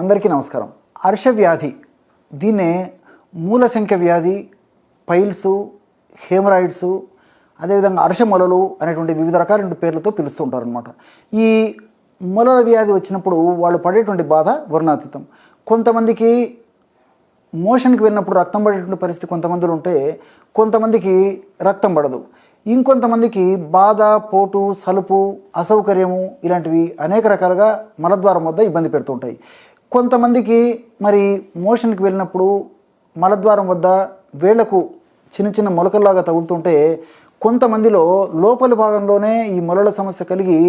అందరికీ నమస్కారం. అర్ష వ్యాధి దీన్నే మూల సంఖ్య వ్యాధి పైల్స్ హేమరాయిడ్స్ అదేవిధంగా అర్ష మొలలు అనేటువంటి వివిధ రకాల పేర్లతో పిలుస్తూ ఉంటారనమాట ఈ మొలల వ్యాధి వచ్చినప్పుడు వాళ్ళు పడేటువంటి బాధ వర్ణాతీతం. కొంతమందికి మోషన్కి వెళ్ళినప్పుడు రక్తం పడేటువంటి పరిస్థితి కొంతమందిలో ఉంటే కొంతమందికి రక్తం పడదు. ఇంకొంతమందికి బాధ పోటు సలుపు అసౌకర్యము ఇలాంటివి అనేక రకాలుగా మలద్వారం వద్ద ఇబ్బంది పెడుతుంటాయి కొంతమందికి మరి మోషన్కి వెళ్ళినప్పుడు మలద్వారం వద్ద వేళ్ళకు చిన్న చిన్న మొలకల్లాగా తగులుతుంటే కొంతమందిలో లోపలి భాగంలోనే ఈ మొలల సమస్య కలిగి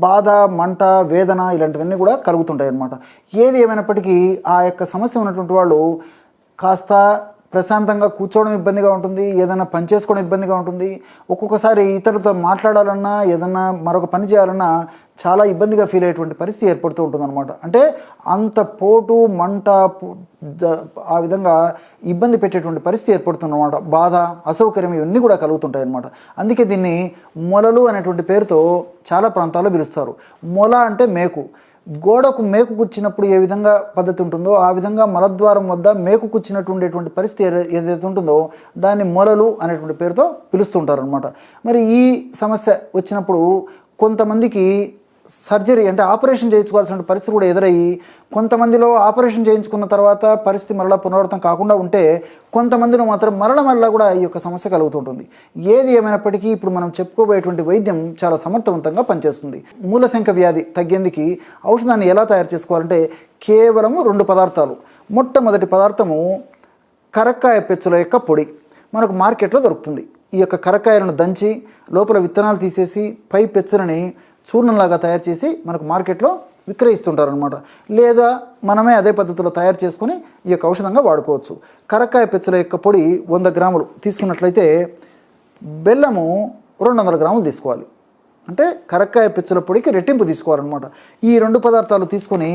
బాధ మంట వేదన ఇలాంటివన్నీ కూడా కలుగుతుంటాయి అన్నమాట ఏది ఏమైనప్పటికీ ఆ యొక్క సమస్య ఉన్నటువంటి వాళ్ళు కాస్త ప్రశాంతంగా కూర్చోవడం ఇబ్బందిగా ఉంటుంది ఏదైనా పని చేసుకోవడం ఇబ్బందిగా ఉంటుంది. ఒక్కొక్కసారి ఇతరులతో మాట్లాడాలన్నా ఏదన్నా మరొక పని చేయాలన్నా చాలా ఇబ్బందిగా ఫీల్ అయ్యేటువంటి పరిస్థితి ఏర్పడుతూ ఉంటుందన్నమాట. అంటే అంత పోటు మంట ఆ విధంగా ఇబ్బంది పెట్టేటువంటి పరిస్థితి ఏర్పడుతుందన్నమాట. బాధ అసౌకర్యం ఇవన్నీ కూడా కలుగుతుంటాయి అన్నమాట అందుకే దీన్ని మొలలు అనేటువంటి పేరుతో చాలా ప్రాంతాల్లో పిలుస్తారు. మొల అంటే మేకు. గోడకు మేకు కూర్చినప్పుడు ఏ విధంగా పద్ధతి ఉంటుందో ఆ విధంగా మలద్వారం వద్ద మేకు కూర్చినట్టు ఉండేటువంటి పరిస్థితి ఏదైతే ఉంటుందో దాన్ని మొలలు అనేటువంటి పేరుతో పిలుస్తుంటారు అనమాట మరి ఈ సమస్య వచ్చినప్పుడు కొంతమందికి సర్జరీ అంటే ఆపరేషన్ చేయించుకోవాల్సిన పరిస్థితి కూడా ఎదురయ్యి కొంతమందిలో ఆపరేషన్ చేయించుకున్న తర్వాత పరిస్థితి మరలా పునరావృతం కాకుండా ఉంటే కొంతమందిలో మాత్రం మరల మరలా కూడా ఈ యొక్క సమస్య కలుగుతుంటుంది. ఏది ఏమైనప్పటికీ ఇప్పుడు మనం చెప్పుకోబోయేటువంటి వైద్యం చాలా సమర్థవంతంగా పనిచేస్తుంది. మూల వ్యాధి తగ్గేందుకు ఔషధాన్ని ఎలా తయారు చేసుకోవాలంటే కేవలము రెండు పదార్థాలు. మొట్టమొదటి పదార్థము కరక్కాయ పెచ్చుల యొక్క పొడి మనకు మార్కెట్లో దొరుకుతుంది. ఈ యొక్క కరక్కాయలను దంచి లోపల విత్తనాలు తీసేసి పై పెచ్చులని చూర్ణంలాగా తయారు చేసి మనకు మార్కెట్లో విక్రయిస్తుంటారు అనమాట లేదా మనమే అదే పద్ధతిలో తయారు చేసుకొని ఈ యొక్క ఔషధంగా వాడుకోవచ్చు. కరక్కాయ పెచ్చల యొక్క పొడి వంద గ్రాములు తీసుకున్నట్లయితే బెల్లము రెండు వందల గ్రాములు తీసుకోవాలి. అంటే కరక్కాయ పిచ్చల పొడికి రెట్టింపు తీసుకోవాలన్నమాట. ఈ రెండు పదార్థాలు తీసుకొని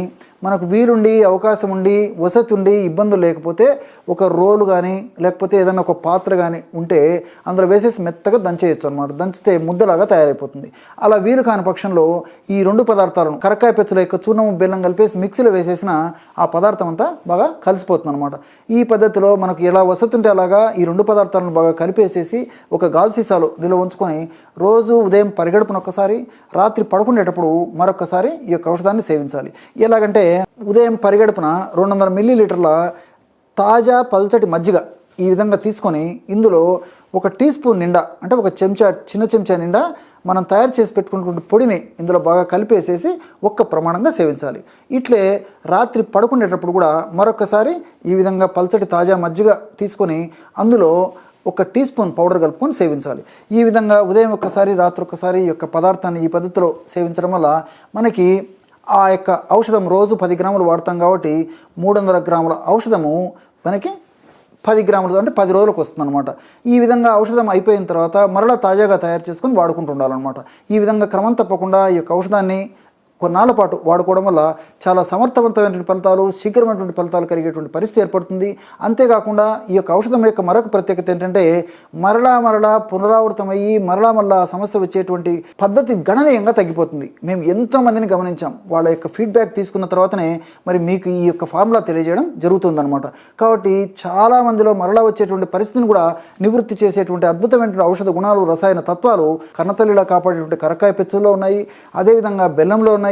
మనకు వీలుండి అవకాశం ఉండి వసతి ఉండి ఇబ్బందులు లేకపోతే ఒక రోలు కానీ లేకపోతే ఏదైనా ఒక పాత్ర కానీ ఉంటే అందులో వేసేసి మెత్తగా దంచేయచ్చు అనమాట దంచితే ముద్దలాగా తయారైపోతుంది. అలా వీలు కాని పక్షంలో ఈ రెండు పదార్థాలను కరక్కాయ పెచ్చల యొక్క చూర్ణము బెల్లం కలిపేసి మిక్సీలో వేసేసిన ఆ పదార్థం అంతా బాగా కలిసిపోతుంది అనమాట ఈ పద్ధతిలో మనకు ఎలా వసతి ఉంటే అలాగా ఈ రెండు పదార్థాలను బాగా కలిపేసేసి ఒక గాజు సీసాలో నిల్వ ఉంచుకొని రోజు ఉదయం పరిగడుపున ఒకసారి రాత్రి పడుకునేటప్పుడు మరొకసారి ఈ యొక్క ఔషధాన్ని సేవించాలి. ఎలాగంటే ఉదయం పరిగెడుపున రెండు వందల మిల్లీ లీటర్ల తాజా పల్చటి మజ్జిగ ఈ విధంగా తీసుకొని ఇందులో ఒక టీ స్పూన్ నిండా అంటే ఒక చెంచా చిన్న చెంచా నిండా మనం తయారు చేసి పెట్టుకున్నటువంటి పొడిని ఇందులో బాగా కలిపేసేసి ఒక్క ప్రమాణంగా సేవించాలి. ఇట్లే రాత్రి పడుకునేటప్పుడు కూడా మరొకసారి ఈ విధంగా పల్చటి తాజా మజ్జిగ తీసుకొని అందులో ఒక టీ స్పూన్ పౌడర్ కలుపుకొని సేవించాలి. ఈ విధంగా ఉదయం ఒక్కసారి రాత్రి ఒక్కసారి ఈ యొక్క పదార్థాన్ని ఈ పద్ధతిలో సేవించడం వల్ల మనకి ఆ యొక్క ఔషధం రోజు పది గ్రాములు వాడతాం కాబట్టి మూడు వందల గ్రాముల ఔషధము మనకి పది గ్రాములు అంటే పది రోజులకు వస్తుందన్నమాట. ఈ విధంగా ఔషధం అయిపోయిన తర్వాత మరలా తాజాగా తయారు చేసుకొని వాడుకుంటుండాలన్నమాట ఈ విధంగా క్రమం తప్పకుండా ఈ యొక్క ఔషధాన్ని కొన్నాళ్ళ పాటు వాడుకోవడం వల్ల చాలా సమర్థవంతమైనటువంటి ఫలితాలు శీఘ్రమైనటువంటి ఫలితాలు కలిగేటువంటి పరిస్థితి ఏర్పడుతుంది. అంతేకాకుండా ఈ యొక్క ఔషధం యొక్క మరొక ప్రత్యేకత ఏంటంటే మరలా మరలా పునరావృతమయ్యి మరలా మరలా సమస్య వచ్చేటువంటి పద్ధతి గణనీయంగా తగ్గిపోతుంది. మేము ఎంతో మందిని గమనించాం. వాళ్ళ యొక్క ఫీడ్బ్యాక్ తీసుకున్న తర్వాతనే మరి మీకు ఈ యొక్క ఫార్ములా తెలియజేయడం జరుగుతుందన్నమాట. కాబట్టి చాలా మందిలో మరలా వచ్చేటువంటి పరిస్థితిని కూడా నివృత్తి చేసేటువంటి అద్భుతమైనటువంటి ఔషధ గుణాలు రసాయన తత్వాలు కన్నతల్లిలా కాపాడేటువంటి కరకాయ పెచ్చుల్లో ఉన్నాయి. అదేవిధంగా బెల్లంలో ఉన్నాయి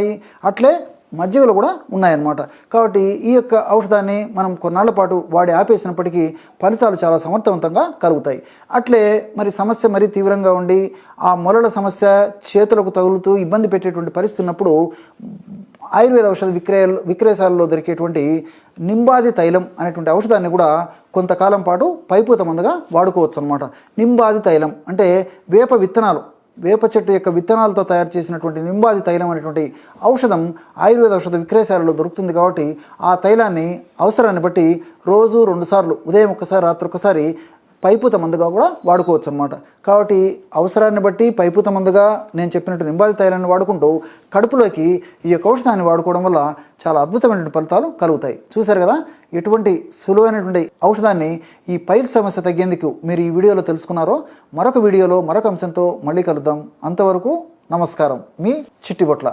అట్లే మజ్జిగలు కూడా ఉన్నాయన్నమాట. కాబట్టి ఈ యొక్క ఔషధాన్ని మనం కొన్నాళ్ళ పాటు వాడి ఆపేసినప్పటికీ ఫలితాలు చాలా సమర్థవంతంగా కలుగుతాయి. అట్లే మరి సమస్య మరీ తీవ్రంగా ఉండి ఆ మొలల సమస్య చేతులకు తగులుతూ ఇబ్బంది పెట్టేటువంటి పరిస్థితి ఉన్నప్పుడు ఆయుర్వేద ఔషధ విక్రయ విక్రయశాలలో దొరికేటువంటి నింబాది తైలం అనేటువంటి ఔషధాన్ని కూడా కొంతకాలం పాటు పైపూత మందుగా వాడుకోవచ్చు అనమాట నింబాది తైలం అంటే వేప విత్తనాలు వేప చెట్టు యొక్క విత్తనాలతో తయారు చేసినటువంటి నింబాది తైలం అనేటువంటి ఔషధం ఆయుర్వేద ఔషధ విక్రయశాలలో దొరుకుతుంది కాబట్టి ఆ తైలాన్ని అవసరాన్ని బట్టి రోజు రెండుసార్లు ఉదయం ఒకసారి రాత్రి ఒకసారి పైపూత మందుగా కూడా వాడుకోవచ్చు అనమాట కాబట్టి అవసరాన్ని బట్టి పైపూత మందుగా నేను చెప్పినట్టు నింబాది తైలాన్ని వాడుకుంటూ కడుపులోకి ఈ యొక్క ఔషధాన్ని వాడుకోవడం వల్ల చాలా అద్భుతమైనటువంటి ఫలితాలు కలుగుతాయి. చూశారు కదా? ఎటువంటి సులువైనటువంటి ఔషధాన్ని ఈ పైల్ సమస్య తగ్గేందుకు మీరు ఈ వీడియోలో తెలుసుకున్నారో మరొక వీడియోలో మరొక అంశంతో మళ్ళీ కలుద్దాం. అంతవరకు నమస్కారం. మీ చిట్టిబొట్ల.